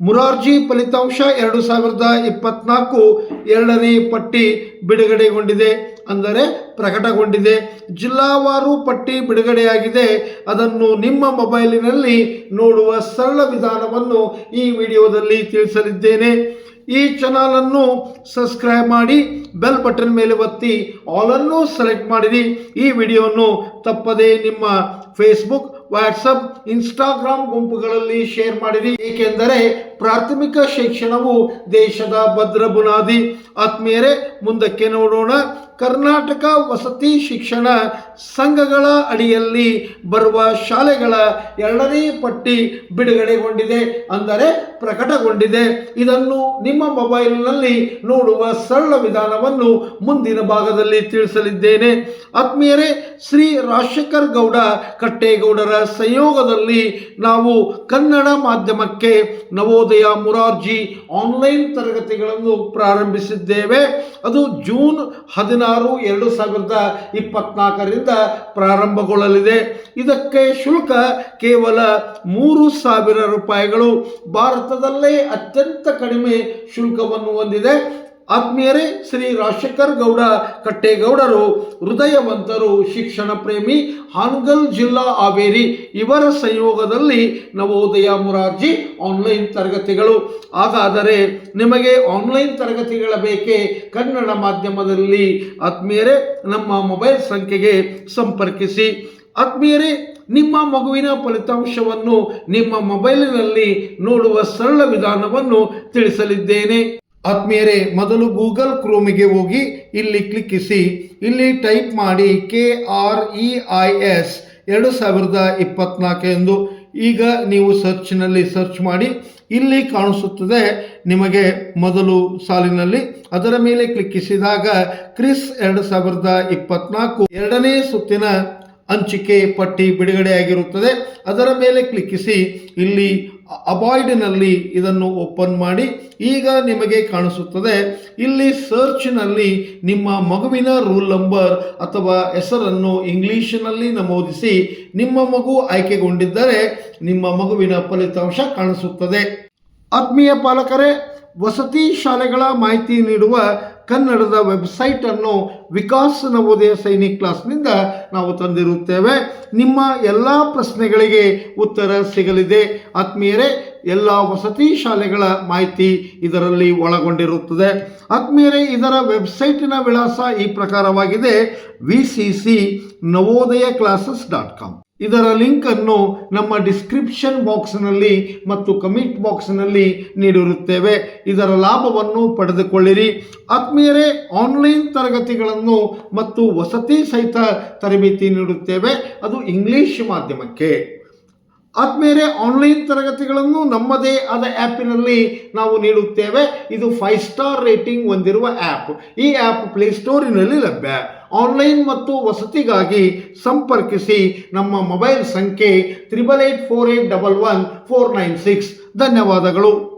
ಮುರಾರ್ಜಿ ಫಲಿತಾಂಶ ಎರಡು ಸಾವಿರದ ಇಪ್ಪತ್ನಾಲ್ಕು ಎರಡನೇ ಪಟ್ಟಿ ಬಿಡುಗಡೆಗೊಂಡಿದೆ ಅಂದರೆ ಪ್ರಕಟಗೊಂಡಿದೆ. ಜಿಲ್ಲಾವಾರು ಪಟ್ಟಿ ಬಿಡುಗಡೆಯಾಗಿದೆ. ಅದನ್ನು ನಿಮ್ಮ ಮೊಬೈಲಿನಲ್ಲಿ ನೋಡುವ ಸರಳ ವಿಧಾನವನ್ನು ಈ ವಿಡಿಯೋದಲ್ಲಿ ತಿಳಿಸಲಿದ್ದೇನೆ. ಈ ಚಾನಲನ್ನು ಸಬ್ಸ್ಕ್ರೈಬ್ ಮಾಡಿ ಬೆಲ್ ಬಟನ್ ಮೇಲೆ ಒತ್ತಿ ಆಲನ್ನು ಸೆಲೆಕ್ಟ್ ಮಾಡಿರಿ. ಈ ವಿಡಿಯೋವನ್ನು ತಪ್ಪದೇ ನಿಮ್ಮ ಫೇಸ್ಬುಕ್ ವಾಟ್ಸಪ್ ಇನ್ಸ್ಟಾಗ್ರಾಮ್ ಗುಂಪುಗಳಲ್ಲಿ ಶೇರ್ ಮಾಡಿರಿ. ಏಕೆಂದರೆ ಪ್ರಾಥಮಿಕ ಶಿಕ್ಷಣವು ದೇಶದ ಭದ್ರ ಬುನಾದಿ. ಆತ್ಮೀಯರೇ, ಮುಂದಕ್ಕೆ ನೋಡೋಣ. ಕರ್ನಾಟಕ ವಸತಿ ಶಿಕ್ಷಣ ಸಂಘಗಳ ಅಡಿಯಲ್ಲಿ ಬರುವ ಶಾಲೆಗಳ ಎರಡನೇ ಪಟ್ಟಿ ಬಿಡುಗಡೆಗೊಂಡಿದೆ ಅಂದರೆ ಪ್ರಕಟಗೊಂಡಿದೆ. ಇದನ್ನು ನಿಮ್ಮ ಮೊಬೈಲ್ನಲ್ಲಿ ನೋಡುವ ಸರಳ ವಿಧಾನವನ್ನು ಮುಂದಿನ ಭಾಗದಲ್ಲಿ ತಿಳಿಸಲಿದ್ದೇನೆ. ಆತ್ಮೀಯರೇ, ಶ್ರೀ ರಾಜಶೇಖರ್ ಗೌಡ ಕಟ್ಟೇಗೌಡರ ಸಂಯೋಗದಲ್ಲಿ ನಾವು ಕನ್ನಡ ಮಾಧ್ಯಮಕ್ಕೆ ನವೋದಯ ಮುರಾರ್ಜಿ ಆನ್ಲೈನ್ ತರಗತಿಗಳನ್ನು ಪ್ರಾರಂಭಿಸಿದ್ದೇವೆ. ಅದು ಜೂನ್ ಹದಿನಾರು ಎರಡು ಸಾವಿರದ ಇಪ್ಪತ್ನಾಲ್ಕರಿಂದ ಪ್ರಾರಂಭಗೊಳ್ಳಲಿದೆ. ಇದಕ್ಕೆ ಶುಲ್ಕ ಕೇವಲ ಮೂರು ಸಾವಿರ ರೂಪಾಯಿಗಳು. ಭಾರತದಲ್ಲೇ ಅತ್ಯಂತ ಕಡಿಮೆ ಶುಲ್ಕವನ್ನು ಹೊಂದಿದೆ. ಆತ್ಮೀಯರೇ, ಶ್ರೀ ರಾಜಶೇಖರ್ ಗೌಡ ಕಟ್ಟೇಗೌಡರು, ಹೃದಯವಂತರು, ಶಿಕ್ಷಣ ಪ್ರೇಮಿ, ಹಾನ್ಗಲ್ ಜಿಲ್ಲಾ ಹಾವೇರಿ, ಇವರ ಸಂಯೋಗದಲ್ಲಿ ನವೋದಯ ಮುರಾರ್ಜಿ ಆನ್ಲೈನ್ ತರಗತಿಗಳು. ಹಾಗಾದರೆ ನಿಮಗೆ ಆನ್ಲೈನ್ ತರಗತಿಗಳ ಬೇಕೇ? ಕನ್ನಡ ಮಾಧ್ಯಮದಲ್ಲಿ ಆತ್ಮೀಯರೇ, ನಮ್ಮ ಮೊಬೈಲ್ ಸಂಖ್ಯೆಗೆ ಸಂಪರ್ಕಿಸಿ. ಆತ್ಮೀಯರೇ, ನಿಮ್ಮ ಮಗುವಿನ ಫಲಿತಾಂಶವನ್ನು ನಿಮ್ಮ ಮೊಬೈಲಿನಲ್ಲಿ ನೋಡುವ ಸರಳ ವಿಧಾನವನ್ನು ತಿಳಿಸಲಿದ್ದೇನೆ. ಆತ್ಮೀಯರೇ, ಮೊದಲು ಗೂಗಲ್ ಕ್ರೋಮಿಗೆ ಹೋಗಿ ಇಲ್ಲಿ ಕ್ಲಿಕ್ಕಿಸಿ. ಇಲ್ಲಿ ಟೈಪ್ ಮಾಡಿ K R E I S ಎರಡು ಸಾವಿರದ ಇಪ್ಪತ್ನಾಲ್ಕು ಎಂದು. ಈಗ ನೀವು ಸರ್ಚ್ನಲ್ಲಿ ಸರ್ಚ್ ಮಾಡಿ ಇಲ್ಲಿ ಕಾಣಿಸುತ್ತದೆ ನಿಮಗೆ ಮೊದಲು ಸಾಲಿನಲ್ಲಿ. ಅದರ ಮೇಲೆ ಕ್ಲಿಕ್ಕಿಸಿದಾಗ ಕ್ರಿಸ್ ಎರಡು ಸಾವಿರದ ಇಪ್ಪತ್ನಾಲ್ಕು ಎರಡನೇ ಸುತ್ತಿನ ಹಂಚಿಕೆ ಪಟ್ಟಿ ಬಿಡುಗಡೆಯಾಗಿರುತ್ತದೆ. ಅದರ ಮೇಲೆ ಕ್ಲಿಕ್ಕಿಸಿ. ಇಲ್ಲಿ ಅಬಾಯ್ಡ್ನಲ್ಲಿ ಇದನ್ನು ಓಪನ್ ಮಾಡಿ ಈಗ ನಿಮಗೆ ಕಾಣಿಸುತ್ತದೆ. ಇಲ್ಲಿ ಸರ್ಚ್ನಲ್ಲಿ ನಿಮ್ಮ ಮಗುವಿನ ರೂಲ್ ನಂಬರ್ ಅಥವಾ ಹೆಸರನ್ನು ಇಂಗ್ಲೀಷಿನಲ್ಲಿ ನಮೂದಿಸಿ ನಿಮ್ಮ ಮಗು ಆಯ್ಕೆಗೊಂಡಿದ್ದರೆ ನಿಮ್ಮ ಮಗುವಿನ ಫಲಿತಾಂಶ ಕಾಣಿಸುತ್ತದೆ. ಆತ್ಮೀಯ ಪಾಲಕರೇ ವಸತಿ ಶಾಲೆಗಳ ಮಾಹಿತಿ ನೀಡುವ ಕನ್ನಡದ ವೆಬ್ಸೈಟನ್ನು ವಿಕಾಸ್ ನವೋದಯ ಸೈನಿಕ್ ಕ್ಲಾಸ್ನಿಂದ ನಾವು ತಂದಿರುತ್ತೇವೆ. ನಿಮ್ಮ ಎಲ್ಲ ಪ್ರಶ್ನೆಗಳಿಗೆ ಉತ್ತರ ಸಿಗಲಿದೆ. ಆತ್ಮೀಯರೇ, ಎಲ್ಲ ವಸತಿ ಶಾಲೆಗಳ ಮಾಹಿತಿ ಇದರಲ್ಲಿ ಒಳಗೊಂಡಿರುತ್ತದೆ. ಆತ್ಮೀಯರೇ, ಇದರ ವೆಬ್ಸೈಟಿನ ವಿಳಾಸ ಈ ಪ್ರಕಾರವಾಗಿದೆ. V C C Navodaya classes dot com ಇದರ ಲಿಂಕ್ ಅನ್ನು ನಮ್ಮ ಡಿಸ್ಕ್ರಿಪ್ಷನ್ ಬಾಕ್ಸ್ನಲ್ಲಿ ಮತ್ತು ಕಮೆಂಟ್ ಬಾಕ್ಸ್ನಲ್ಲಿ ನೀಡಿರುತ್ತೇವೆ. ಇದರ ಲಾಭವನ್ನು ಪಡೆದುಕೊಳ್ಳಿರಿ. ಆತ್ಮೀಯರೇ ಆನ್ಲೈನ್ ತರಗತಿಗಳನ್ನು ಮತ್ತು ವಸತಿ ಸಹಿತ ತರಬೇತಿ ನೀಡುತ್ತೇವೆ. ಅದು ಇಂಗ್ಲಿಷ್ ಮಾಧ್ಯಮಕ್ಕೆ. ಆದ್ಮೇಲೆ ಆನ್ಲೈನ್ ತರಗತಿಗಳನ್ನು ನಮ್ಮದೇ ಆದ ಆ್ಯಪಿನಲ್ಲಿ ನಾವು ನೀಡುತ್ತೇವೆ. ಇದು ಫೈವ್ ಸ್ಟಾರ್ ರೇಟಿಂಗ್ ಹೊಂದಿರುವ ಆ್ಯಪ್ ಈ ಆ್ಯಪ್ ಪ್ಲೇಸ್ಟೋರಿನಲ್ಲಿ ಲಭ್ಯ. ಆನ್ಲೈನ್ ಮತ್ತು ವಸತಿಗಾಗಿ ಸಂಪರ್ಕಿಸಿ ನಮ್ಮ ಮೊಬೈಲ್ ಸಂಖ್ಯೆ triple eight four eight double one four nine six ಧನ್ಯವಾದಗಳು.